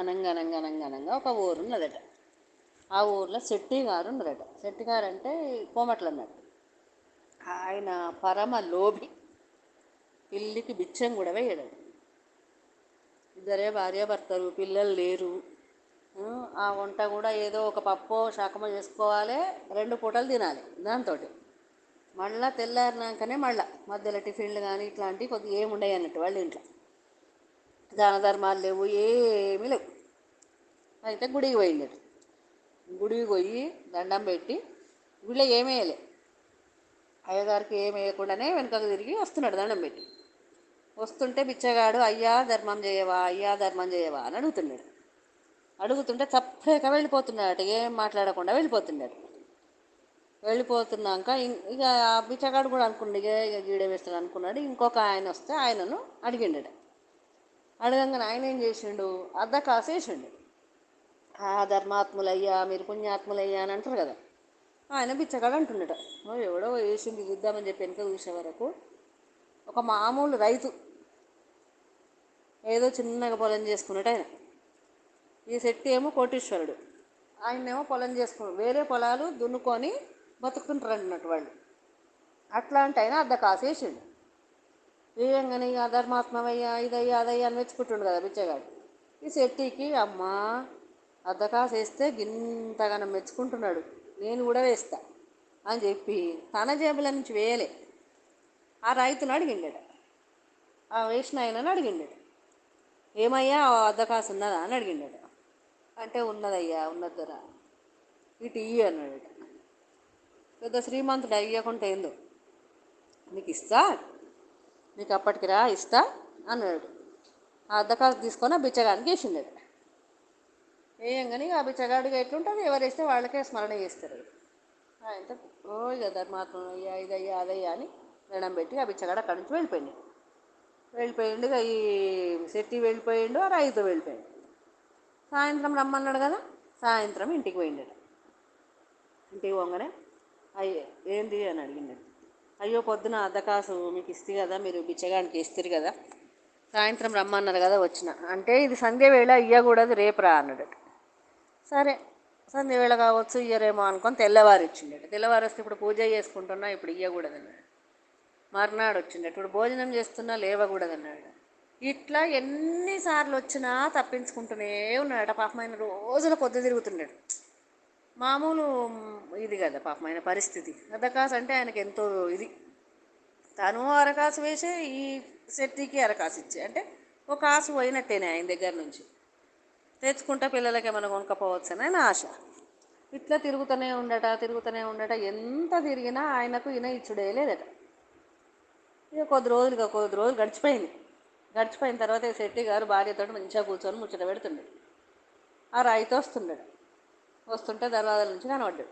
అనంగా అనంగా ఒక ఊరు ఉన్నదట ఆ ఊర్లో శెట్టి గారు ఉన్నారట శెట్టి గారు అంటే కోమట్లు అన్నట్టు ఆయన పరమ లోభి. పిల్లికి బిచ్చం కూడా వేయడం ఇద్దరే భార్యాభర్తలు పిల్లలు లేరు. ఆ, వంట కూడా ఏదో ఒక పప్పు శాఖమో చేసుకోవాలి రెండు పూటలు తినాలి దాంతో మళ్ళా తెల్లారినాకనే మళ్ళా మధ్యలో టిఫిన్లు కానీ ఇట్లాంటివి కొద్దిగా ఏమి అన్నట్టు వాళ్ళ ఇంట్లో. దాన ధర్మాలు లేవు ఏమీ లేవు. అయితే గుడికి పోయిందట గుడికి పోయి దండం పెట్టి గుడిలో ఏమీ వేయలే. అయ్యగారికి ఏమి వేయకుండానే వెనుకకు తిరిగి వస్తున్నాడు దండం పెట్టి. వస్తుంటే బిచ్చగాడు అయ్యా ధర్మం చేయవా అయ్యా ధర్మం చేయవా అని అడుగుతున్నాడు. అడుగుతుంటే తప్పక వెళ్ళిపోతున్నాడట ఏం మాట్లాడకుండా వెళ్ళిపోతున్నాడు. వెళ్ళిపోతున్నాక ఇం- ఇక ఆ బిచ్చగాడు కూడా అనుకున్నాడు ఇక ఇక గీడ వేస్తాడు అనుకున్నాడు. ఇంకొక ఆయన వస్తే ఆయనను అడిగిండట. అడగంగానే ఆయన ఏం చేసిండు? అర్ధ కాసేసిండు. ఆ ధర్మాత్ములయ్యా మీరు పుణ్యాత్ములయ్యా అని అంటారు కదా. ఆయన బిచ్చగాడు అంటుండట. ఎవడో వేసింది చూద్దామని చెప్పి వెనక చూసే వరకు ఒక మామూలు రైతు ఏదో చిన్నగా పొలం చేసుకున్నట్టు ఆయన. ఈ శెట్టి ఏమో కోటీశ్వరుడు. ఆయనేమో పొలం చేసుకున్నాడు. వేరే పొలాలు దున్నుకొని బతుకుతుంటారు అన్నట్టు వాళ్ళు. అట్లాంటి ఆయన అర్ధ కాసేసిండు. వేసిండు వేయంగానే ఇక ధర్మాత్మవయ్యా ఇదయ్యా అదయ్యా అని మెచ్చుకుంటుండు కదా బిచ్చగాడు. ఈ శెట్టికి అమ్మా అర్ధకాసు వేస్తే గింతగానం మెచ్చుకుంటున్నాడు. నేను కూడా వేస్తా అని చెప్పి తన జేబుల నుంచి వేయలే. ఆ రైతును అడిగిండట. ఆ వేసిన ఆయనని అడిగిండాడు ఏమయ్యా ఆ అర్ధ కాసు ఉన్నదా అని అడిగిండాడు అంటే ఉన్నదయ్యా ఉన్నద్దరా? ఇటు ఇయ్యి అన్నాడట. పెద్ద శ్రీమంతుడు అయ్యకుంటే ఏందో? నీకు ఇస్తా? నీకు అప్పటికి రా ఇస్తా అన్నాడు. ఆ అర్ధ తీసుకొని ఆ బిచ్చగానికి వేసిండట. వేయంగానే ఆ బిచ్చగాడికి ఎట్లుంటుంది ఎవరు వేస్తే వాళ్ళకే స్మరణ చేస్తారు. ఆయనతో ఓ ఇక ధర్మాత్మ అయ్యా ఇదయ్యా అదయ్యా అని దండం పెట్టి ఆ బిచ్చగాడు అక్కడి నుంచి వెళ్ళిపోయింది వెళ్ళిపోయిండు ఇక ఈ శెట్టి వెళ్ళిపోయిండు ఆ రైతు వెళ్ళిపోయిండు. సాయంత్రం రమ్మన్నాడు కదా? సాయంత్రం ఇంటికి పోయిండట. ఇంటికి పోగానే అయ్యే ఏంది అని అడిగిండట. అయ్యో పొద్దున అద్దకాసు మీకు ఇస్తే కదా మీరు బిచ్చగానికి ఇస్తారు కదా. సాయంత్రం రమ్మన్నారు కదా వచ్చిన. అంటే ఇది సంధ్య వేళ ఇయ్యకూడదు రేపు రా అన్నాడట సరే సంధ్య వేళ కావచ్చు ఇయ్యరేమో అనుకొని తెల్లవారు ఇచ్చిండట. తెల్లవారు వస్తే ఇప్పుడు పూజ చేసుకుంటున్నా ఇప్పుడు ఇయ్యకూడదు అన్నాడు. మర్నాడు వచ్చిండట. ఇప్పుడు భోజనం చేస్తున్నా లేవకూడదు అన్నాడు ఇట్లా ఎన్నిసార్లు వచ్చినా తప్పించుకుంటూనే ఉన్నాడట. పాపం రోజుల పొద్దు తిరుగుతున్నాడు మామూలు ఇది కదా పాపం ఆయన పరిస్థితి. అరకాసు అంటే ఆయనకి ఎంతో ఇది. తను అరకాసు వేసే ఈ శెట్టికి అరకాసు ఇచ్చే. అంటే ఒక కాసు పోయినట్టేనే ఆయన దగ్గర నుంచి. తెచ్చుకుంటే పిల్లలకి ఏమైనా కొనుక్కపోవచ్చు అని ఆయన ఆశ. ఇట్లా తిరుగుతూనే ఉండట తిరుగుతూనే ఉండట. ఎంత తిరిగినా ఆయనకు ఈయన ఇచ్చుడే లేదట. ఇక కొద్ది రోజులు కొద్ది రోజులు గడిచిపోయింది. గడిచిపోయిన తర్వాత శెట్టి గారు భార్యతో మంచిగా కూర్చొని ముచ్చట పెడుతుండే. ఆ రైతు వస్తుండడు. వస్తుంటే దర్వాజల నుంచి కనబడ్డాడు.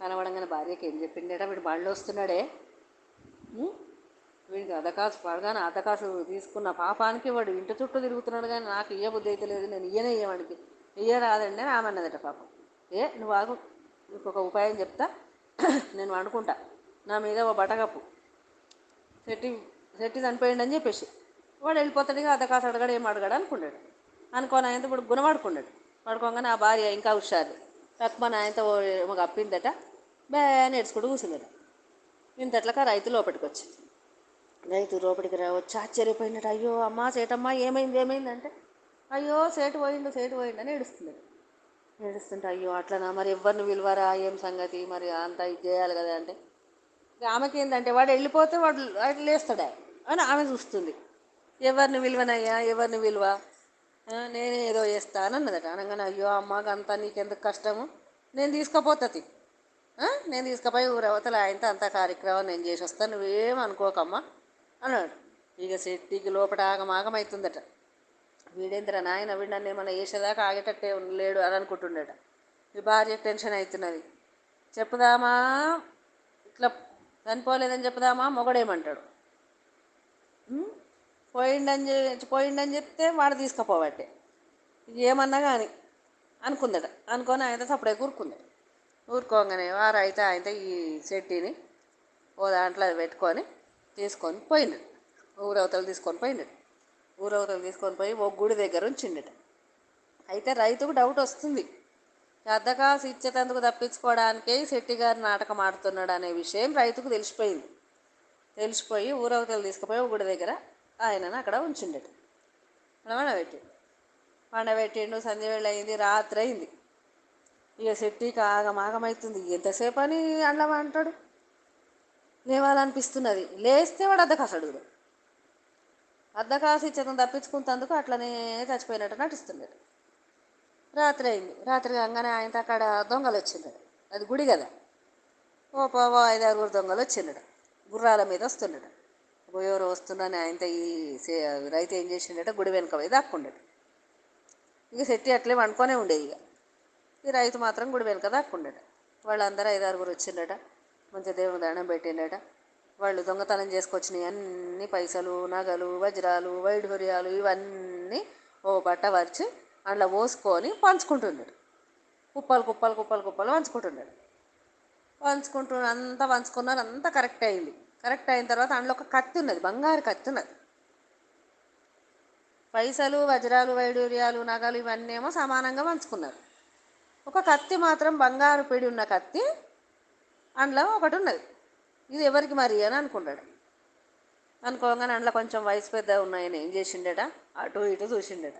కనబడంగానే భార్యకి ఏం చెప్పిండేట? వీడు బళ్ళు వస్తున్నాడే. వీడికి అదకాసు పడగానే అదకాసు తీసుకున్న పాపానికి వాడు ఇంటి చుట్టూ తిరుగుతున్నాడు కానీ నాకు ఇయ్య బుద్ధి అయితే లేదు. నేను ఇయ్యనే ఇయ్యవాడికి ఇయ్యరాదండి అని ఆమె అన్నదట పాపం. ఏ నువ్వు ఆగు. నీకు ఒక ఉపాయం చెప్తా. నేను వండుకుంటా. నా మీద ఓ బటకప్పు. సెట్టి సెట్టి అని చెప్పేసి. వాడు వెళ్ళిపోతాడు అదకాసు అద్దకాసు అడగడు ఏం అడగాడు అనుకున్నాడు. అనుకోని ఇప్పుడు గుణపడుకున్నాడు. పడుకోగానే ఆ భార్య ఇంకా హుషారు. తక్కువ నాయనతో ఒక అప్పిందట బే నేర్చుకుంటూ కూర్చుందట. ఇంతట్లక రైతు లోపలికి వచ్చింది రైతు లోపలికి రావచ్చు ఆశ్చర్యపోయినట్టు అయ్యో అమ్మా సేటమ్మా ఏమైంది ఏమైందంటే అయ్యో సేటు పోయిండు సేటు పోయిండు అని ఏడుస్తున్నాడు ఏడుస్తుంటే అయ్యో అట్లనా మరి ఎవరిని విలువరా ఏం సంగతి మరి అంతా ఇది చేయాలి కదా అంటే ఆమెకి ఏంటంటే వాడు వెళ్ళిపోతే వాడు వాడు లేస్తాడా? అని ఆమె చూస్తుంది. ఎవరిని విలువనయ్యా ఎవరిని విలువ నేనే ఏదో చేస్తా అనగానే అయ్యో అమ్మకి అంతా నీకెందుకు కష్టము? నేను తీసుకుపోతుంది నేను తీసుకుపోయి ఊరవతల ఆయనతో అంత కార్యక్రమం నేను చేసి వస్తాను నువ్వేం అనుకోకమ్మా అన్నాడు. ఇక శెట్టికి లోపల ఆగమాగమవుతుందట వీడేంద్ర నాయన వీడు నన్ను ఏమన్నా వేసేదాకా ఆగేటట్టే లేడు అని అనుకుంటుండట. ఈ భార్య టెన్షన్ అవుతున్నది. చెప్పుదామా? ఇట్లా చనిపోలేదని చెప్పుదామా? మొగడేమంటాడు? పోయిండని పోయిండని చెప్తే వాడు తీసుకుపోవట్టే. ఏమన్నా కానీ అనుకుందట. అనుకొని ఆయన సప్పుడే కూరుకుంది ఊరుకోగానే వారు అయితే ఆయన ఈ చెట్టిని ఓ దాంట్లో పెట్టుకొని తీసుకొని పోయిండు ఊరవతలు తీసుకొని పోయిండు ఊరవతలు తీసుకొని పోయి ఓ గుడి దగ్గర ఉంచిండట. అయితే రైతుకు డౌట్ వస్తుంది. పెద్దకాసు ఇచ్చేటందుకు తప్పించుకోవడానికే శెట్టి గారు నాటకం ఆడుతున్నాడు అనే విషయం రైతుకు తెలిసిపోయింది. తెలిసిపోయి ఊరవతలు తీసుకుపోయి ఒక గుడి దగ్గర ఆయనను అక్కడ ఉంచిండట. అక్కడ వండబెట్టి వండబెట్టిండు సంధ్య వేళ అయింది రాత్రి అయింది ఇక శెట్టికి ఆగమాగమవుతుంది ఎంతసేపు అని అండం అంటాడు? లేవాలనిపిస్తున్నది. లేస్తే వాడు అద్దకాసు అడుగుడు అద్దకాసు ఇచ్చేతం తప్పించుకుంటందుకు అట్లనే చచ్చిపోయినట్టు నటిస్తున్నాడు రాత్రి అయింది రాత్రి కాగానే ఆయనతో అక్కడ దొంగలు వచ్చిండడు అది గుడి కదా. ఓ పావో ఐదారుగురు దొంగలు వచ్చిండడు గుర్రాల మీద వస్తుండడు ఎవరు వస్తున్నాను ఆయనతో ఈ సే- రైతు ఏం చేసిండట? గుడి వెనుక పోయి దాక్కుండడు ఇక శెట్టి అట్లే వండుకొనే ఉండేది ఇక. ఈ రైతు మాత్రం గుడి వెనుక దాక్కుండట. వాళ్ళందరూ ఐదు ఆరుగురు వచ్చిండట. మంచిగా దేవుని దండం పెట్టిండట. వాళ్ళు దొంగతనం చేసుకొచ్చినాయి అన్ని పైసలు నగలు వజ్రాలు వైఢూర్యాలు ఇవన్నీ ఓ బట్ట వరిచి అందులో పోసుకొని పంచుకుంటున్నాడు కుప్పలు కుప్పలు కుప్పలు కుప్పలు పంచుకుంటున్నాడు పంచుకుంటు అంతా పంచుకున్నారు అంతా కరెక్ట్ అయింది. కరెక్ట్ అయిన తర్వాత అందులో ఒక కత్తి ఉన్నది బంగారు కత్తి ఉన్నది. పైసలు వజ్రాలు వైడూర్యాలు నగలు ఇవన్నీ ఏమో సమానంగా పంచుకున్నారు. ఒక కత్తి మాత్రం బంగారు పిడి ఉన్న కత్తి అందులో ఒకటి ఉన్నది. ఇది ఎవరికి మరి అని అనుకున్నాడు అనుకోగానే అందులో కొంచెం వయసు పెద్ద ఉన్నాయని ఏం చేసిండట? అటు ఇటు చూసిండట.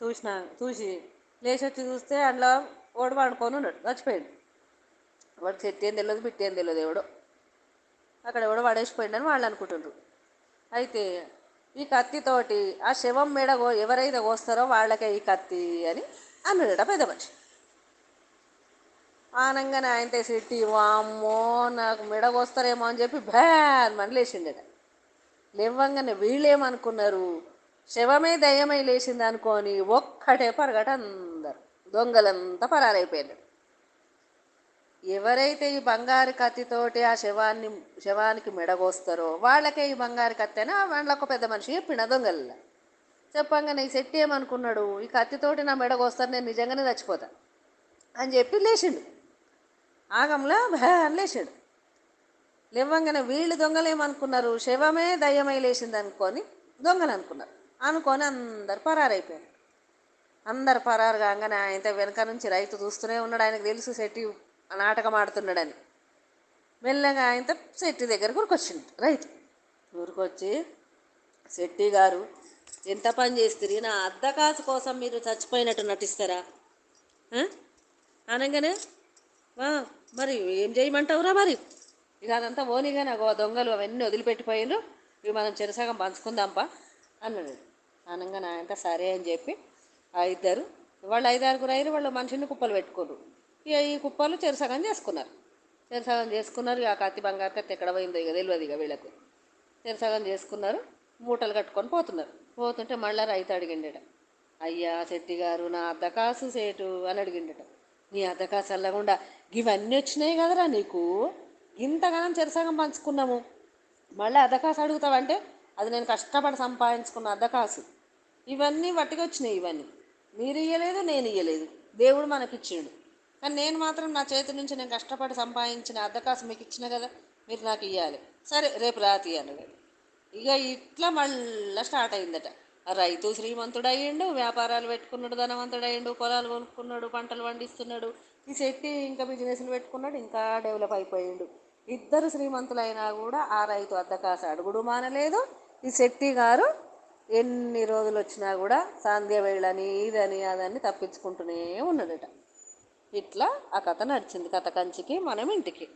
చూసిన చూసి లేచి వచ్చి చూస్తే అందులో ఓడి పండుకొని ఉన్నాడు చచ్చిపోయాడు. వాడు చెట్టు ఏం తెలియదు బిట్టి ఏం తెలియదు ఎవడో. అక్కడ ఎవడో పడేసిపోయిండని వాళ్ళు అనుకుంటుండ్రు. అయితే ఈ కత్తితోటి ఆ శవం మెడ ఎవరైతే కోస్తారో వాళ్ళకే ఈ కత్తి అని అన్నాడట పెద్ద మనిషి. ఆనంగానే ఆయనతో సిట్టి వామ్మో నాకు మెడ కోస్తారేమో అని చెప్పి భయాన్ మని లేచిండట లేవంగానే వీళ్ళేమనుకున్నారు? శవమే దయ్యమై లేచింది అనుకొని ఒక్కటే పరగట అందరు. దొంగలంతా పరారైపోయినాడు ఎవరైతే ఈ బంగారు కత్తితోటి ఆ శవాన్ని శవానికి మెడగోస్తారో వాళ్ళకే ఈ బంగారు కత్తి వాళ్ళకు వాళ్ళ ఒక పెద్ద మనిషి చెప్పిన దొంగల చెప్పంగానే ఈ శెట్టి ఏమనుకున్నాడు? ఈ కత్తితోటి నా మెడగోస్తారు నేను నిజంగానే చచ్చిపోతా అని చెప్పి లేచిండు. ఆగంలో భయాన్ని లేచాడు. లేవంగానే వీళ్ళు దొంగలు ఏమనుకున్నారు? శవమే దయ్యమై లేచింది అనుకొని దొంగలు అనుకున్నారు. అనుకొని అందరు పరారైపోయారు. అందరు పరారు కాగానే ఆయన వెనక నుంచి రైతు చూస్తూనే ఉన్నాడు. ఆయనకు తెలుసు శెట్టి నాటకం ఆడుతున్నాడని మెల్లగా ఆయనతో శెట్టి దగ్గరకు ఊరికొచ్చిండు. రైతు ఊరికొచ్చి శెట్టి గారు ఎంత పని చేస్తుంది నా అద్దకాసు కోసం మీరు చచ్చిపోయినట్టు నటిస్తారా? అనగానే మరి ఏం చేయమంటావురా మరి? ఇక అదంతా ఓనిగా నాకు దొంగలు అవన్నీ వదిలిపెట్టిపోయిండ్రు. ఇవి మనం చెరసగం పంచుకుందాంపా అన్నాడు. అనగానే ఆయన సరే అని చెప్పి ఆ ఇద్దరు వాళ్ళు ఐదారుగురు అయిన వాళ్ళు మనిషిని కుప్పలు పెట్టుకోరు ఇక ఈ కుప్పలు చెరుసగం చేసుకున్నారు. చెరుసగం చేసుకున్నారు. ఇక కత్తి బంగారు కత్తి ఎక్కడ పోయిందో ఇక తెలియదు ఇక వీళ్ళకు. చెరుసగం చేసుకున్నారు. మూటలు కట్టుకొని పోతున్నారు. పోతుంటే మళ్ళీ రైతు అడిగిండట అయ్యా శెట్టి గారు నా అద్దకాసు సేటు అని అడిగిండట. నీ అద్దకాసు అల్లకుండా ఇవన్నీ వచ్చినాయి కదరా నీకు? ఇంతగానం చెరసగం పంచుకున్నాము. మళ్ళీ అద్దకాసు అడుగుతావంటే అది నేను కష్టపడి సంపాదించుకున్న అద్దకాసు ఇవన్నీ వట్టిగా వచ్చినాయి ఇవన్నీ. మీరు ఇయ్యలేదు నేను ఇయ్యలేదు. దేవుడు మనకి ఇచ్చిండు కానీ నేను మాత్రం నా చేతి నుంచి నేను కష్టపడి సంపాదించిన అద్దకాసు మీకు ఇచ్చిన కదా మీరు నాకు ఇవ్వాలి సరే రేపు రాతి అన్నాడు ఇక ఇట్లా మళ్ళీ స్టార్ట్ అయిందట. ఆ రైతు శ్రీమంతుడు అయ్యిండు వ్యాపారాలు పెట్టుకున్నాడు ధనవంతుడు అయ్యిండు పొలాలు కొనుక్కున్నాడు పంటలు పండిస్తున్నాడు ఈ శెట్టి ఇంకా బిజినెస్లు పెట్టుకున్నాడు ఇంకా డెవలప్ అయిపోయిండు. ఇద్దరు శ్రీమంతులైనా కూడా ఆ రైతు అద్దకాస అడుగుడు మానలేదు. ఈ శెట్టి గారు ఎన్ని రోజులు వచ్చినా కూడా సాంధ్య వేళని ఇదని అదని తప్పించుకుంటూనే ఉన్నాడట ఇట్లా ఆ కథ నడిచింది కథ కంచికి మనం ఇంటికి.